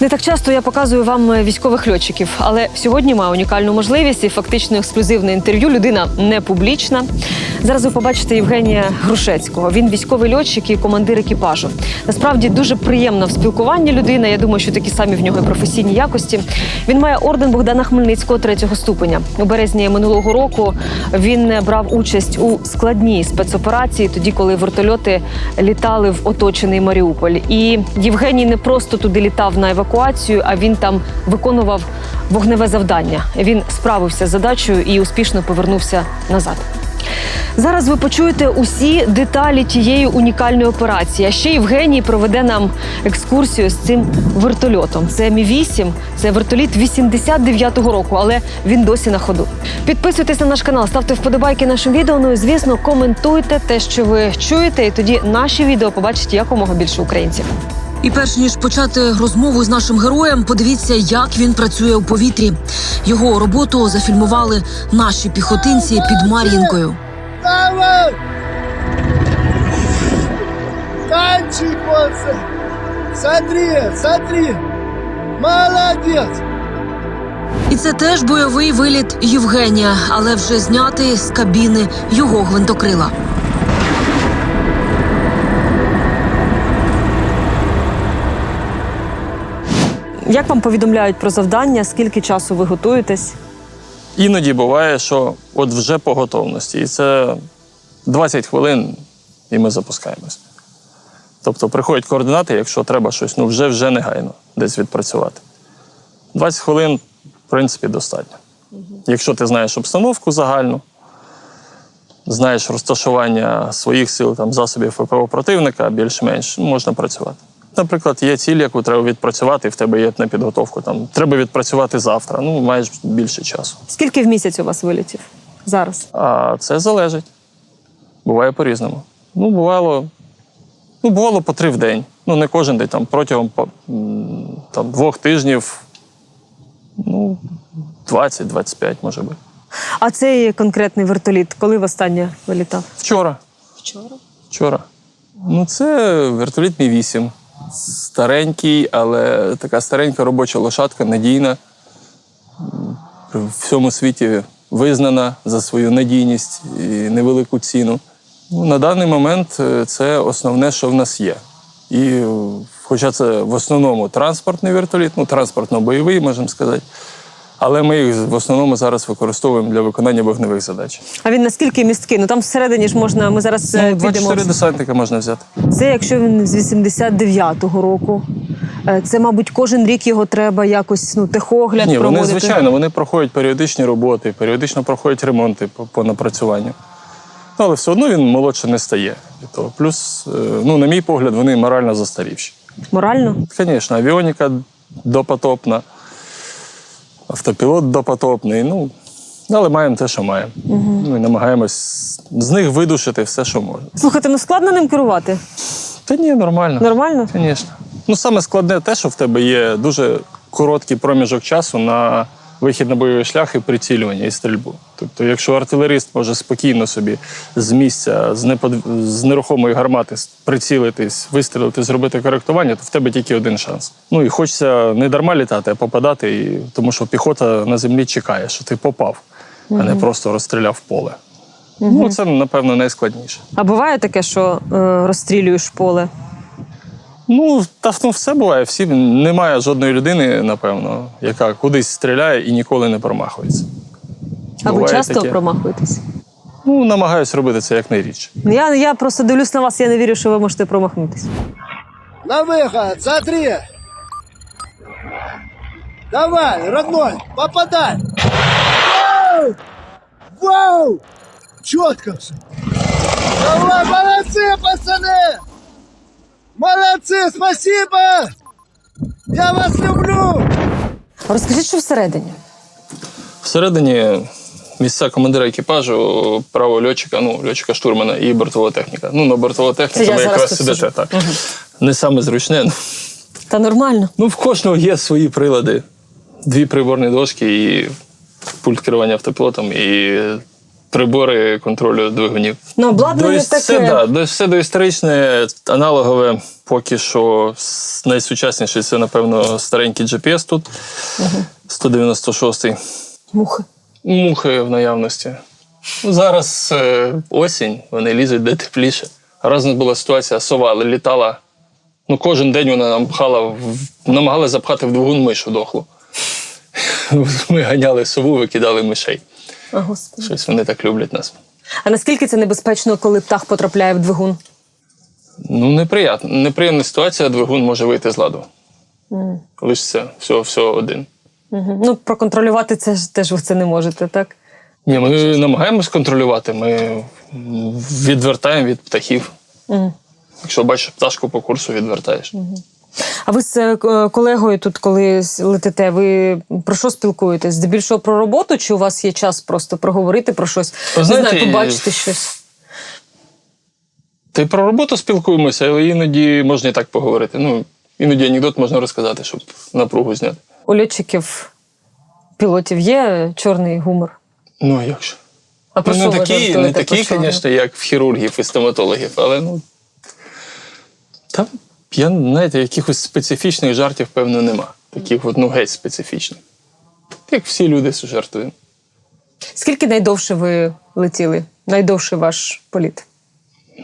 Не так часто я показую вам е, військових льотчиків, але сьогодні маю унікальну можливість і фактично ексклюзивне інтерв'ю. Людина не публічна. Зараз ви побачите Євгенія Грушецького. Він військовий льотчик і командир екіпажу. Насправді дуже приємна в спілкуванні людина. Я думаю, що такі самі в нього професійні якості. Він має орден Богдана Хмельницького третього ступеня. У березні минулого року він брав участь у складній спецоперації, тоді коли вертольоти літали в оточений Маріуполь. І Євгеній не просто туди літав на евакуацію, а він там виконував вогневе завдання. Він справився з задачею і успішно повернувся назад. Зараз ви почуєте усі деталі тієї унікальної операції. А ще Євгеній проведе нам екскурсію з цим вертольотом. Це Мі 8 це вертоліт 89-го року, але він досі на ходу. Підписуйтесь на наш канал, ставте вподобайки нашим відео. Ну і звісно, коментуйте те, що ви чуєте, і тоді наші відео побачать якомога більше українців. І перш ніж почати розмову з нашим героєм, подивіться, як він працює у повітрі. Його роботу зафільмували наші піхотинці під Мар'їнкою. Вася! Смотри, смотри! Молодец! І це теж бойовий виліт Євгенія, але вже знятий з кабіни його гвинтокрила. Як вам повідомляють про завдання? Скільки часу ви готуєтесь? Іноді буває, що от вже по готовності. І це 20 хвилин, і ми запускаємось. Тобто приходять координати, якщо треба щось, ну вже вже негайно десь відпрацювати. 20 хвилин, в принципі, достатньо. Якщо ти знаєш обстановку загальну, знаєш розташування своїх сил, там, засобів ППО противника, більш-менш можна працювати. Наприклад, є ціль, яку треба відпрацювати, і в тебе є на підготовку. Там, треба відпрацювати завтра, ну маєш більше часу. Скільки в місяць у вас вилітів зараз? А це залежить. Bуває по-різному. Ну, бувало, ну, бувало по три в день. Ну, не кожен день, там протягом м, там, двох тижнів, ну, 20-25 може бути. А цей конкретний вертоліт, коли востаннє вилітав? Вчора. Вчора. Вчора. Ну, це вертоліт Мі 8. Старенький, але така старенька робоча лошадка, надійна. В всьому світі визнана за свою надійність і невелику ціну. Ну, на даний момент е, це основне, що в нас є. І, е, хоча це в основному транспортний вертоліт, ну, транспортно-бойовий, можемо сказати. Але ми їх в основному зараз використовуємо для виконання вогневих задач. А він наскільки місткий? Ну там всередині ж можна. Ми зараз е, Ну, підемо. 24 десантника можна взяти. Це якщо він з 89-го року. Е, Це, мабуть, кожен рік його треба якось ну, техогляд Ні, проводити. вони звичайно вони проходять періодичні роботи, періодично проходять ремонти по, по напрацюванню. Ну, але все одно він молодше не стає. того. Плюс, е, ну, на мій погляд, вони морально застарівші. Морально? Звісно, авіоніка допотопна, автопілот допотопний. Ну, але маємо те, що маємо. Ну, і намагаємось з них видушити все, що можна. Слухайте, ну складно ним керувати. Та ні, нормально. Нормально? Звісно. Ну, саме складне те, що в тебе є дуже короткий проміжок часу на вихід на бойовий шлях і прицілювання і стрільбу. Тобто, якщо артилерист може спокійно собі з місця, з, непод... з нерухомої гармати прицілитись, вистрілити, зробити коректування, то в тебе тільки один шанс. Ну і хочеться не дарма літати, а попадати, і... тому що піхота на землі чекає, що ти попав, а не просто розстріляв поле. Ну, це, напевно, найскладніше. А буває таке, що е, розстрілюєш поле? Ну, та ну, все буває. Всі немає жодної людини, напевно, яка кудись стріляє і ніколи не промахується. А ви Буває часто таке. промахуєтесь? Ну, намагаюсь робити це якнайрідше. Ну, Я, я просто дивлюсь на вас, я не вірю, що ви можете промахнутись. На выход, смотри! Давай, родной, попадай! Вау! Вау! Четко все! Давай, молодцы, пацаны! Молодцы, спасибо! Я вас люблю! Розкажіть, що всередині? Всередині місця командира екіпажу, право льотчика, ну, льотчика штурмана і бортова техніка. Ну, на бортова техніка ви якраз сидите. Так. Не саме зручне. Та нормально. Ну, в кожного є свої прилади. Дві приборні дошки і пульт керування автопілотом, і прибори контролю двигунів. Ну, обладнання До, все, да, до, все доісторичне, аналогове, поки що найсучасніше це, напевно, старенький GPS тут, 196-й. Мухи. Мухи в наявності. Ну, Зараз е, осінь, вони лізуть де тепліше. Раз у нас була ситуація, сова літала. Ну, кожен день вона нам пхала, в- намагалася запхати в двигун мишу дохлу. Ми ганяли сову, викидали мишей. Господи. Щось вони так люблять нас. А наскільки це небезпечно, коли птах потрапляє в двигун? Ну, неприємна, неприємна ситуація, двигун може вийти з ладу. Лишиться все, все один. Угу. Ну, проконтролювати це ж теж ви це не можете, так? Ні, ми намагаємось контролювати. Ми відвертаємо від птахів. Угу. Якщо бачиш пташку по курсу, відвертаєш. А ви з е, колегою тут, коли летите, ви про що спілкуєтесь? Здебільшого про роботу, чи у вас є час просто проговорити про щось? Не знаю, побачити щось. Та й про роботу спілкуємося, але іноді можна і так поговорити. Ну, іноді анекдот можна розказати, щоб напругу зняти. У льотчиків, пілотів є чорний гумор. Ну, а як же? А про Ну, що не ви не чорному? звісно, як в хірургів і стоматологів, але ну. Там, я, знаєте, якихось специфічних жартів, певно, нема. Таких от, ну, геть специфічних. Як всі люди жартуємо. Скільки найдовше ви летіли? Найдовший ваш політ?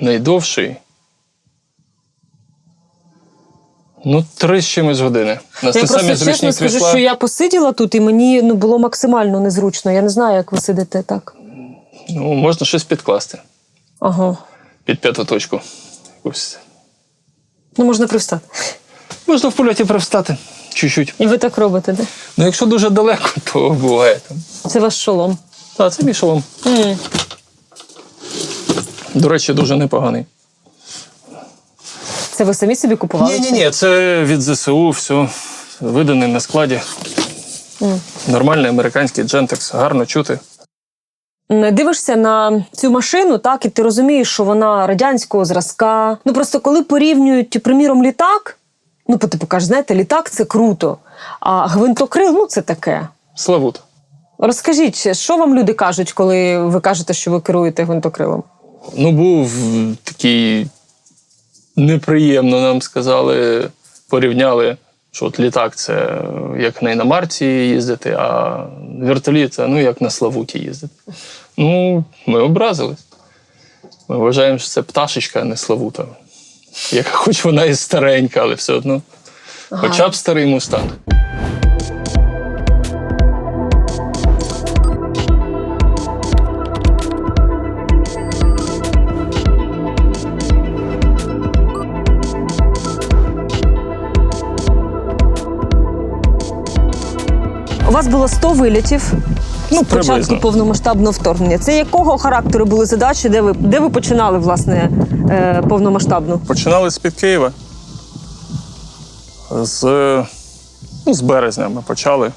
Найдовший. Ну, три з чимось години. Нас Я просто чесно скажу, крісла. що я посиділа тут, і мені ну, було максимально незручно. Я не знаю, як ви сидите так. Ну, можна щось підкласти Ага. під п'яту точку. Якусь. Ну, можна привстати. Можна в польоті привстати. Чуть-чуть. І ви так робите, да? Ну, якщо дуже далеко, то буває там. Це ваш шолом. Так, це мій шолом. М. До речі, дуже непоганий. Це ви самі собі купували? Ні, ні, ні, це від ЗСУ, все виданий на складі. Нормальний американський джентекс, гарно чути. Дивишся на цю машину, так, і ти розумієш, що вона радянського зразка. Ну просто коли порівнюють, приміром, літак, ну, по типу кажеш, знаєте, літак це круто, а гвинтокрил, ну це таке. Славут. Розкажіть, що вам люди кажуть, коли ви кажете, що ви керуєте гвинтокрилом? Ну, був такий неприємно нам сказали, порівняли, що от літак це як на іномарці їздити, а вертоліт це ну, як на Славуті їздити. Ну, ми образились. Ми вважаємо, що це пташечка, а не Славута. Яка хоч вона і старенька, але все одно. Хоча б старий мустанг. У вас було 100 вилітів. Ну, з початку повномасштабного вторгнення. Це якого характеру були задачі, де ви, де ви починали власне е, повномасштабну? Починали з під Києва. З, ну, з березня ми почали.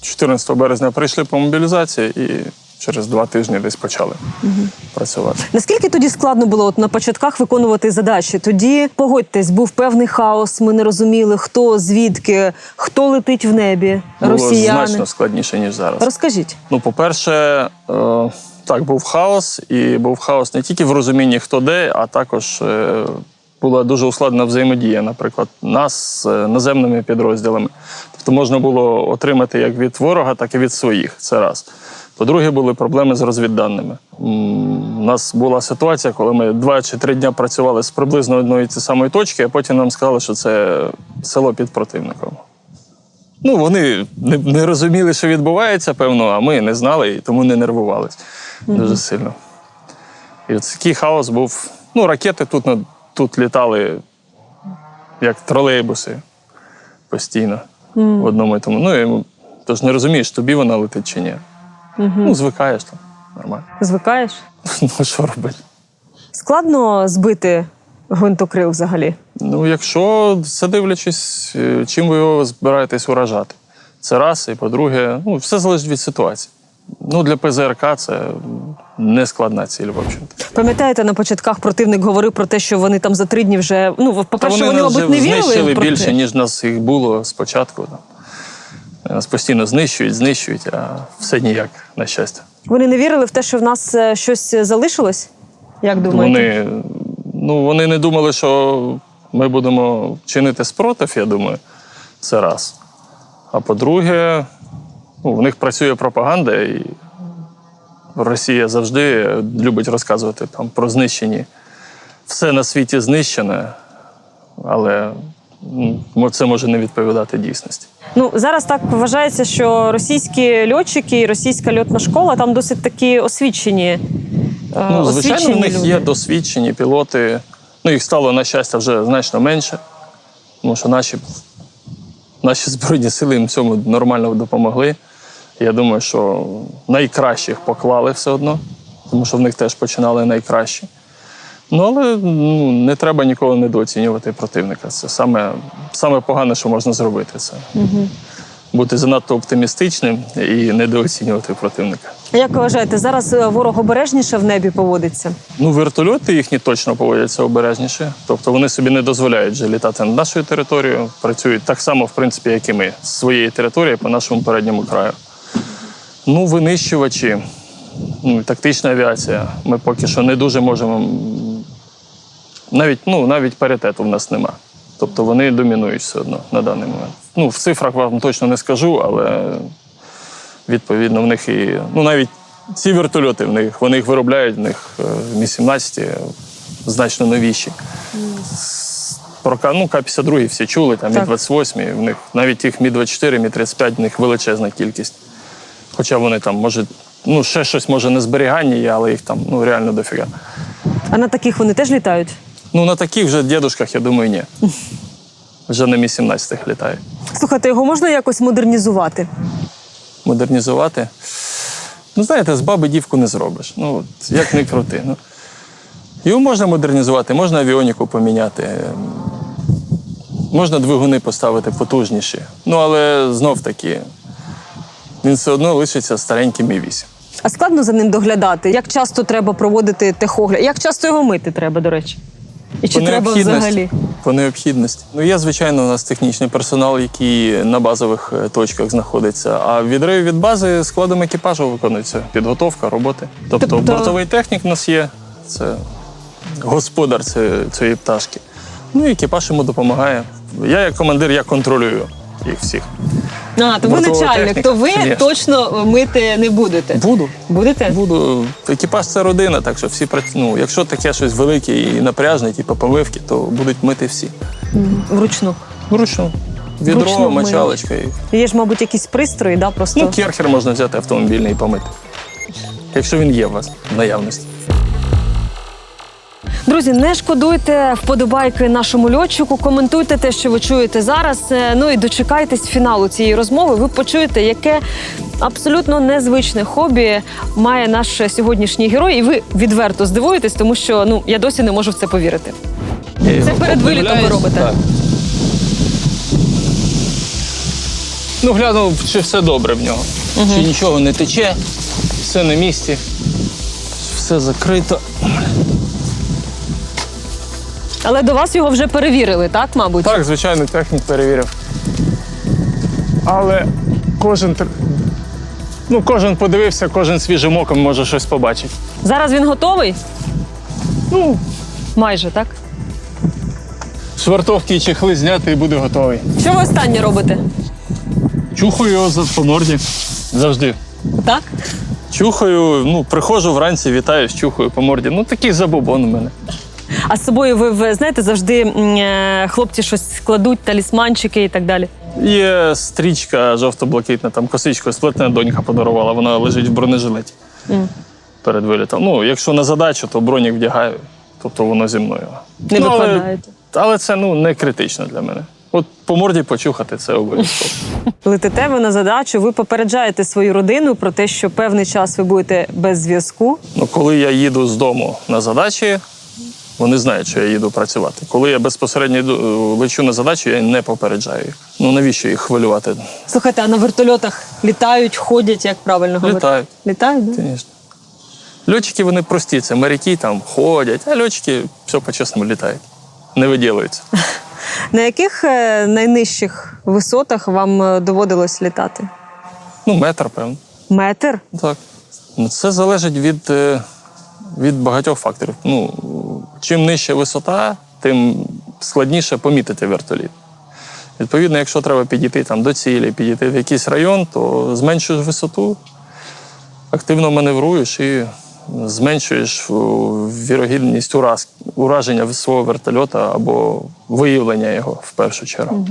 14 березня прийшли по мобілізації і через два тижні десь почали працювати. Наскільки тоді складно було от на початках виконувати задачі? Тоді погодьтесь, був певний хаос. Ми не розуміли, хто звідки, хто летить в небі, Було росіяни. значно складніше, ніж зараз. Розкажіть. Ну, по-перше, е, так, був хаос, і був хаос не тільки в розумінні, хто де, а також е, була дуже ускладнена взаємодія, наприклад, нас з е, наземними підрозділами. Тобто можна було отримати як від ворога, так і від своїх. Це раз. По-друге, були проблеми з розвідданими. У нас була ситуація, коли ми два чи три дні працювали з приблизно одної цієї самої точки, а потім нам сказали, що це село під противником. Ну, вони не, не розуміли, що відбувається, певно, а ми не знали і тому не нервувалися дуже сильно. І от такий хаос був. Ну, ракети тут, тут літали як тролейбуси постійно в одному і тому. Ну, і, тож не розумієш, тобі вона летить чи ні. Ну, звикаєш там, нормально. Звикаєш? Ну, що робити? Складно збити гвинтокрил взагалі. Ну, якщо це дивлячись, е, чим ви його збираєтесь уражати. Це раз, і по-друге, ну, все залежить від ситуації. Ну, для ПЗРК це не складна ціль, в общем-то. Пам'ятаєте, на початках противник говорив про те, що вони там за три дні вже. Ну, по-перше, вони, нас мабуть, не вірили. знищили більше, ніж нас їх було спочатку. Там. Нас постійно знищують, знищують, а все ніяк, на щастя. Вони не вірили в те, що в нас е, щось залишилось? Як думаєте? Вони, ну, вони не думали, що ми будемо чинити спротив, я думаю, це раз. А по-друге, ну, в них працює пропаганда, і Росія завжди любить розказувати там, про знищені. Все на світі знищене, але це може не відповідати дійсності. Ну зараз так вважається, що російські льотчики і російська льотна школа там досить такі освічені. е, Ну, звичайно, в них люди. є досвідчені пілоти. Ну, їх стало, на щастя, вже значно менше. Тому що наші, наші Збройні сили їм цьому нормально допомогли. Я думаю, що найкращих поклали все одно, тому що в них теж починали найкращі. Ну, але ну, не треба ніколи недооцінювати противника. Це саме, саме погане, що можна зробити. Це бути занадто оптимістичним і недооцінювати противника. Як ви вважаєте, зараз е, ворог обережніше в небі поводиться? Ну, вертольоти їхні точно поводяться обережніше. Тобто вони собі не дозволяють вже літати над нашою територією, працюють так само, в принципі, як і ми, з своєї території по нашому передньому краю. Ну, винищувачі, ну, тактична авіація. Ми поки що не дуже можемо. Навіть, ну, навіть паритету в нас нема. Тобто вони домінують все одно на даний момент. Ну, в цифрах вам точно не скажу, але відповідно в них і. Ну, навіть ці вертольоти в них, вони їх виробляють, в них е, Мі-17 значно новіші. Про ну, К-52 всі чули, там Так. Мі-28, в них навіть їх Мі-24, Мі-35, в них величезна кількість. Хоча вони там, може, ну, ще щось може на зберіганні є, але їх там ну, реально дофіга. А на таких вони теж літають? Ну, на таких вже дідушках, я думаю, ні. Вже на Мі-17 літають. Слухайте, його можна якось модернізувати? модернізувати. Ну, знаєте, з баби дівку не зробиш. Ну, от, як не крути. Ну. Його можна модернізувати, можна авіоніку поміняти, можна двигуни поставити потужніші. Ну, але знов таки, він все одно лишиться стареньким Мі 8. А складно за ним доглядати? Як часто треба проводити техогляд? Як часто його мити треба, до речі? І чи треба взагалі? По необхідності. Ну, є, звичайно, у нас технічний персонал, який на базових е, точках знаходиться. А відрив від бази складом екіпажу виконується підготовка, роботи. Тобто, Тобто- бортовий технік у нас є, це господар цієї пташки. Ну і екіпаж йому допомагає. Я як командир, я контролюю їх всіх. А, то ви Бортова начальник, техніка, то ви звісно. точно мити не будете. Буду. Будете? Буду. Екіпаж це родина, так що всі прац- ну, якщо таке щось велике і напряжне, типу помивки, то будуть мити всі. Вручну. Вручну. Відро, Вручну мочалочка. І... Є ж, мабуть, якісь пристрої, да, просто. Ну, керхер можна взяти автомобільний і помити. Якщо він є у вас в наявності. Друзі, не шкодуйте вподобайки нашому льотчику, коментуйте те, що ви чуєте зараз. Е, Ну і дочекайтесь фіналу цієї розмови. Ви почуєте, яке абсолютно незвичне хобі має наш сьогоднішній герой, і ви відверто здивуєтесь, тому що ну я досі не можу в це повірити. Це перед вилітом ви робите? Так. Ну, глянув, чи все добре в нього. Чи нічого не тече, все на місці, все закрито. Але до вас його вже перевірили, так, мабуть? Так, звичайно, технік перевірив. Але кожен, тр- ну, кожен подивився, кожен свіжим оком може щось побачити. Зараз він готовий? Ну, Майже так. швартовки і чехли зняти і буде готовий. Що ви останнє робите? Чухаю його за- по морді. Завжди. Так? Чухаю, ну, приходжу вранці, вітаю, чухаю по морді. Ну, такий забобон у мене. А з собою ви, ви знаєте, завжди е, хлопці щось кладуть, талісманчики і так далі. Є стрічка жовто-блакитна, там косичкою сплетена донька подарувала, вона лежить в бронежилеті перед вилітом. Ну, якщо на задачу, то бронік вдягаю, тобто воно зі мною. Не ну, але, викладаєте. але це ну, не критично для мене. От по морді почухати це обов'язково. Летите ви на задачу, ви попереджаєте свою родину про те, що певний час ви будете без зв'язку. Ну, коли я їду з дому на задачі, вони знають, що я їду працювати. Коли я безпосередньо йду, е, лечу на задачу, я не попереджаю їх. Ну навіщо їх хвилювати? Слухайте, а на вертольотах літають, ходять, як правильно говорити? Літають. Літають, да? Звісно. Льотчики вони прості, це моряки там ходять, а льотчики все по-чесному літають. Не виділуються. На яких е, найнижчих висотах вам е, доводилось літати? Ну, метр, певно. Метр? Так. Це залежить від, від багатьох факторів. Ну, чим нижча висота, тим складніше помітити вертоліт. Відповідно, якщо треба підійти там, до цілі, підійти в якийсь район, то зменшуєш висоту, активно маневруєш і зменшуєш вірогідність ураз, ураження свого вертольота або виявлення його в першу чергу.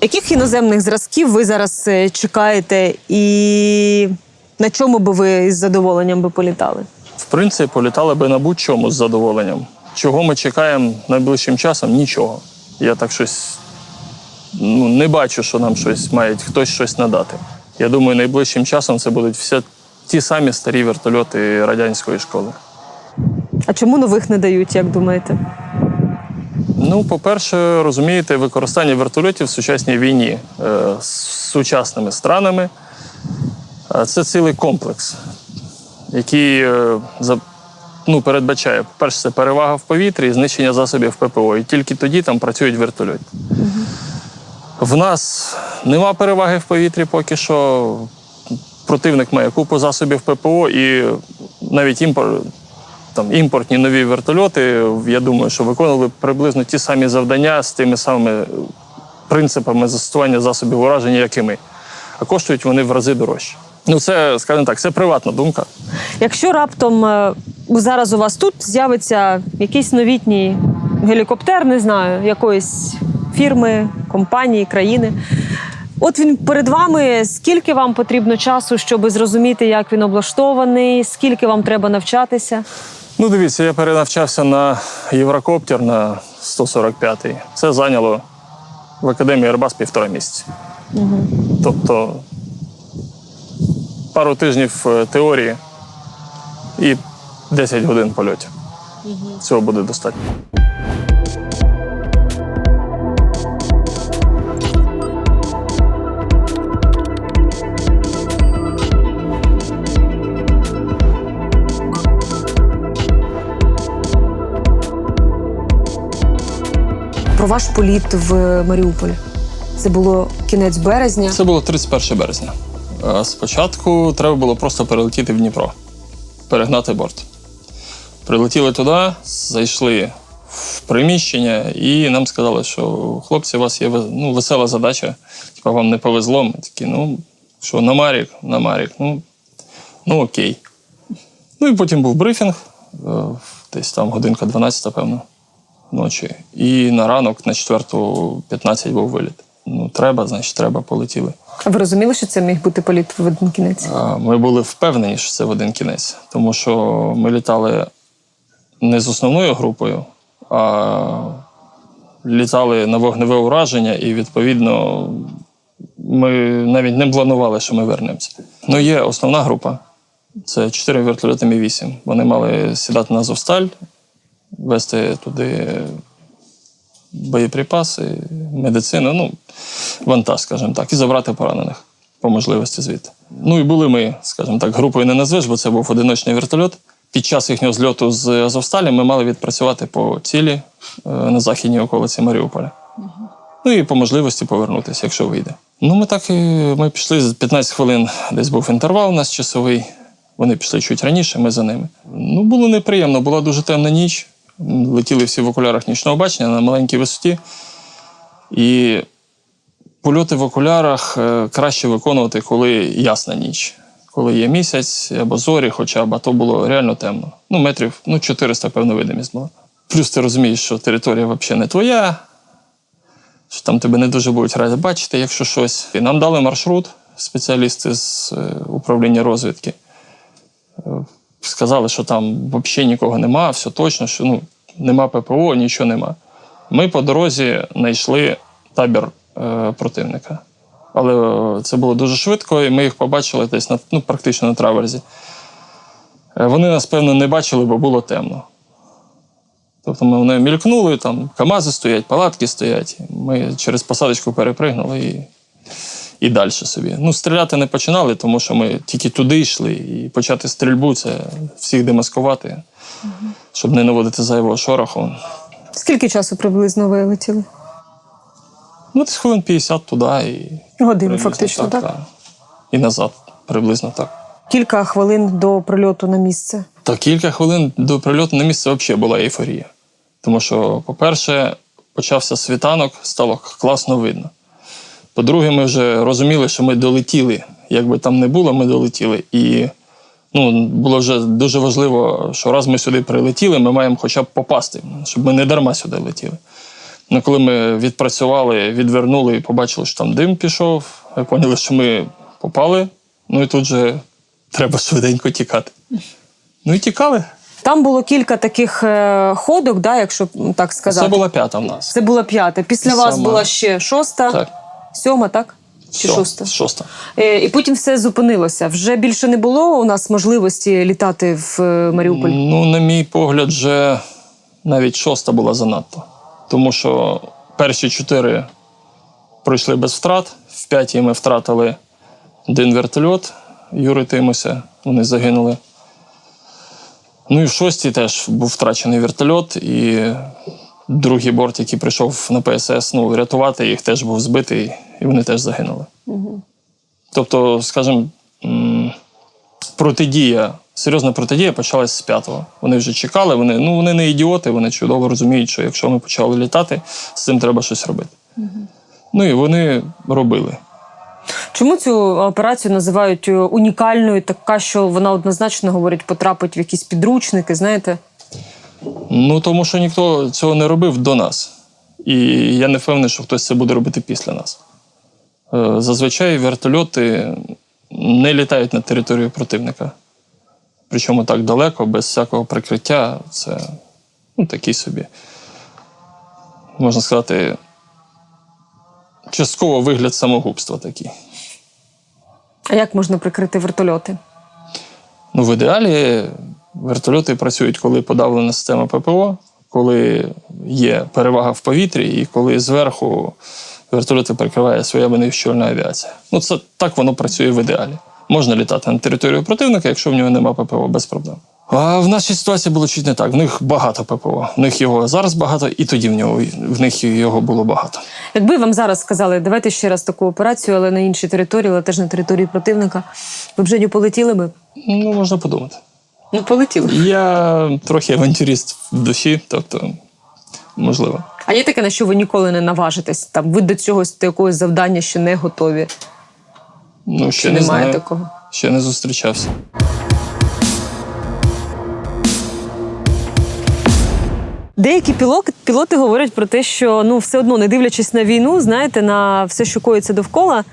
Яких іноземних зразків ви зараз е, чекаєте, і на чому би ви із задоволенням би політали? В принципі, політали би на будь-чому з задоволенням. Чого ми чекаємо найближчим часом? Нічого. Я так щось ну, не бачу, що нам щось має хтось щось надати. Я думаю, найближчим часом це будуть всі ті самі старі вертольоти радянської школи. А чому нових не дають, як думаєте? Ну, по-перше, розумієте, використання вертольотів в сучасній війні е, з сучасними странами це цілий комплекс, який е, ну, передбачає, по-перше, це перевага в повітрі і знищення засобів ППО. І тільки тоді там працюють вертольоти. В нас нема переваги в повітрі поки що. Противник має купу засобів ППО і навіть імпор, там, імпортні нові вертольоти, я думаю, що виконували приблизно ті самі завдання з тими самими принципами застосування засобів ураження, як і ми. А коштують вони в рази дорожче. Ну, це, скажімо так, це приватна думка. Якщо раптом е, зараз у вас тут з'явиться якийсь новітній гелікоптер, не знаю, якоїсь фірми, компанії, країни. От він перед вами. Скільки вам потрібно часу, щоб зрозуміти, як він облаштований, скільки вам треба навчатися? Ну, дивіться, я перенавчався на Єврокоптер на 145-й. Це зайняло в академії Airbus півтора місяці. Тобто пару тижнів е, теорії і 10 годин польотів. Цього буде достатньо. Про ваш політ в Маріуполь. Це було кінець березня. Це було 31 березня. Е, Спочатку треба було просто перелетіти в Дніпро, перегнати борт. Прилетіли туди, зайшли в приміщення, і нам сказали, що хлопці, у вас є ну, весела задача, типу, вам не повезло. Ми такі, ну, що, на Марік, на Марік, ну, ну окей. Ну і потім був брифінг, е, десь там годинка 12, певно, ночі. І на ранок, на 4.15 був виліт. Ну, треба, значить, треба, полетіли. А ви розуміли, що це міг бути політ в один кінець? Ми були впевнені, що це в один кінець, тому що ми літали не з основною групою, а літали на вогневе ураження, і відповідно ми навіть не планували, що ми вернемося. Ну, є основна група. Це чотири вертольоти Мі-8. Вони мали сідати на Азовсталь, вести туди боєприпаси, медицину, ну, вантаж, скажімо так, і забрати поранених по можливості звідти. Ну і були ми, скажімо так, групою не назвеш, бо це був одиночний вертольот. Під час їхнього зльоту з Азовсталі ми мали відпрацювати по цілі е, на західній околиці Маріуполя. Ну і по можливості повернутися, якщо вийде. Ну, ми так і ми пішли з 15 хвилин, десь був інтервал у нас часовий. Вони пішли чуть раніше, ми за ними. Ну, було неприємно, була дуже темна ніч. Летіли всі в окулярах нічного бачення на маленькій висоті. І польоти в окулярах е, краще виконувати, коли ясна ніч. Коли є місяць або зорі, хоча б, а то було реально темно. Ну, метрів ну, 400, певно, видимість була. Плюс ти розумієш, що територія взагалі не твоя, що там тебе не дуже будуть раді бачити, якщо щось. І нам дали маршрут, спеціалісти з е, управління розвідки. Е, Сказали, що там взагалі нікого нема, все точно, що ну, нема ППО, нічого нема. Ми по дорозі знайшли табір е, противника. Але е, це було дуже швидко, і ми їх побачили десь на, ну, практично на траверзі. Е, Вони нас, певно, не бачили, бо було темно. Тобто ми вони мількнули, там КАМАЗи стоять, палатки стоять. Ми через посадочку перепригнули і, і далі собі. Ну, стріляти не починали, тому що ми тільки туди йшли. І почати стрільбу це всіх демаскувати, щоб не наводити зайвого шороху. Скільки часу приблизно ви летіли? Ну, десь хвилин 50 туди і. Приблизно фактично, так? І назад, приблизно так. кілька хвилин до прильоту на місце? То кілька хвилин до прильоту на місце взагалі була ейфорія. Тому що, по-перше, почався світанок, стало класно видно. По-друге, ми вже розуміли, що ми долетіли. Як би там не було, ми долетіли. І ну, було вже дуже важливо, що раз ми сюди прилетіли, ми маємо хоча б попасти, щоб ми не дарма сюди летіли. Ну, коли ми відпрацювали, відвернули і побачили, що там дим пішов, ми поняли, що ми попали. Ну і тут же треба швиденько тікати. Ну і тікали. Там було кілька таких е, ходок, да, якщо так сказати. Це була п'ята в нас. Це була п'ята. Після вас була ще шоста, Так. сьома, так? Чи Все, шоста? Шоста. Е, і потім все зупинилося. Вже більше не було у нас можливості літати в е, Маріуполь. Ну, на мій погляд, вже навіть шоста була занадто. Тому що перші чотири пройшли без втрат. В п'ятій ми втратили один вертольот, Юри Тимося, вони загинули. Ну і в шостій теж був втрачений вертольот, і другий борт, який прийшов на ПСС, ну, рятувати їх теж був збитий, і вони теж загинули. Тобто, скажімо, протидія, серйозна протидія почалась з п'ятого. Вони вже чекали, вони, ну, вони не ідіоти, вони чудово розуміють, що якщо ми почали літати, з цим треба щось робити. Ну і вони робили. Чому цю операцію називають е, унікальною, така, що вона однозначно говорить, потрапить в якісь підручники, знаєте? Ну, тому що ніхто цього не робив до нас. І я не впевнений, що хтось це буде робити після нас. Е, Зазвичай вертольоти не літають на територію противника. Причому так далеко, без всякого прикриття. Це ну, такий собі, можна сказати, частково вигляд самогубства такий. А як можна прикрити вертольоти? Ну, в ідеалі вертольоти працюють, коли подавлена система ППО, коли є перевага в повітрі, і коли зверху вертольоти прикриває своя винищувальна авіація. Ну, це так воно працює в ідеалі. Можна літати на територію противника, якщо в нього немає ППО, без проблем. А в нашій ситуації було чуть не так. В них багато ППО. В них його зараз багато, і тоді в нього в них його було багато. Якби вам зараз сказали, давайте ще раз таку операцію, але на іншій території, але теж на території противника, ви б вже не полетіли би? Ну, можна подумати. Ну, полетіли. Я трохи авантюрист в душі, тобто, можливо. А є таке, на що ви ніколи не наважитесь? Там ви до цього до якогось завдання ще не готові. Ну, ще Чи не немає знаю. такого? Ще не зустрічався. Деякі пілоти, пілоти говорять про те, що ну все одно, не дивлячись на війну, знаєте, на все, що коїться довкола.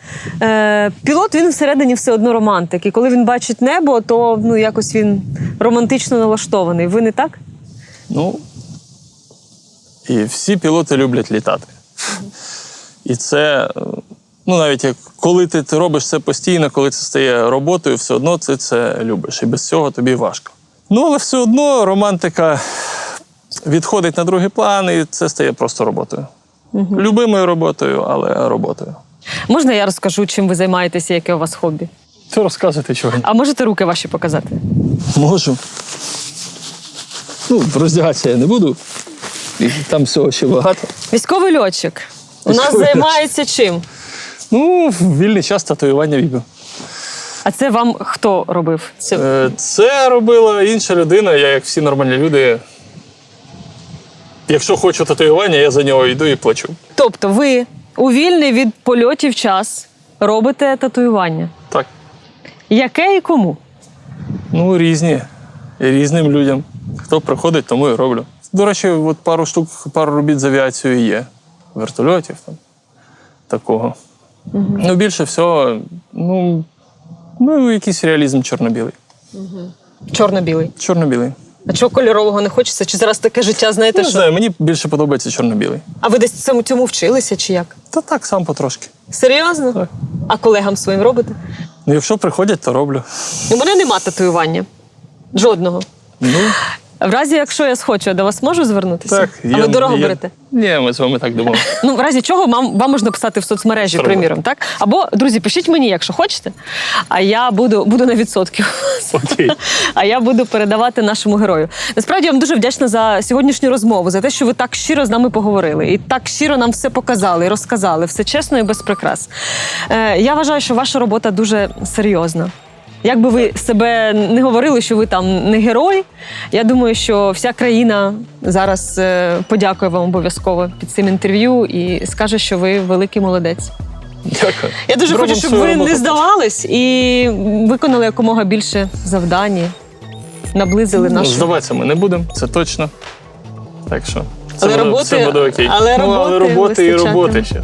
Е, пілот він всередині все одно романтик. І коли він бачить небо, то ну якось він романтично налаштований. Ви не так? Ну, і всі пілоти люблять літати. І це, е, ну, навіть як коли ти, робиш це постійно, коли це стає роботою, все одно ти це любиш. І без цього тобі важко. Ну, але все одно романтика відходить на другий план, і це стає просто роботою. Любимою роботою, але роботою. Можна я розкажу, чим ви займаєтеся, яке у вас хобі? Це розказуйте чого. А можете руки ваші показати? Можу. Ну, роздягатися я не буду. І там всього ще багато. Військовий льотчик. У нас займається чим? Ну, в вільний час татуювання віку. А це вам хто робив? Це Е, Це робила інша людина, я, як всі нормальні люди. Якщо хочу татуювання, я за нього йду і плачу. тобто, ви у вільний від польотів час робите татуювання. Так. Яке і кому? Ну, різні. І різним людям. Хто приходить, тому і роблю. До речі, от пару штук, пару робіт з авіацією є. Вертольотів там. Такого. Ну, більше всього, ну, ну, якийсь реалізм чорно-білий. Чорно-білий. Чорно-білий. А чого кольорового не хочеться? Чи зараз таке життя, знаєте, Не що? знаю, мені більше подобається чорно-білий. А ви десь цьому цьому вчилися чи як? Та так, сам потрошки. Серйозно? Так. А колегам своїм робите? Ну, якщо приходять, то роблю. У мене нема татуювання. Жодного. Ну, В разі, якщо я схочу, я до вас можу звернутися? так. а ви дорого берете? Ні, ми з вами так думали. Ну, в разі чого вам, вам можна писати в соцмережі, приміром, так? Або, друзі, пишіть мені, якщо хочете, а я буду, буду на відсотки. Окей. А я буду передавати нашому герою. Насправді я вам дуже вдячна за сьогоднішню розмову, за те, що ви так щиро з нами поговорили і так щиро нам все показали розказали, все чесно і без прикрас. Е, я вважаю, що ваша робота дуже серйозна. Як би ви себе не говорили, що ви там не герой, я думаю, що вся країна зараз е, подякує вам обов'язково під цим інтерв'ю і скаже, що ви великий молодець. Дякую. Я дуже Зробимо хочу, щоб ви роботу. не здавались і виконали якомога більше завдань, наблизили Ну, здаватися ми не будемо, це точно. Так що це, Але буде, роботи- все буде окей. але ну, але роботи роботи і роботи ще.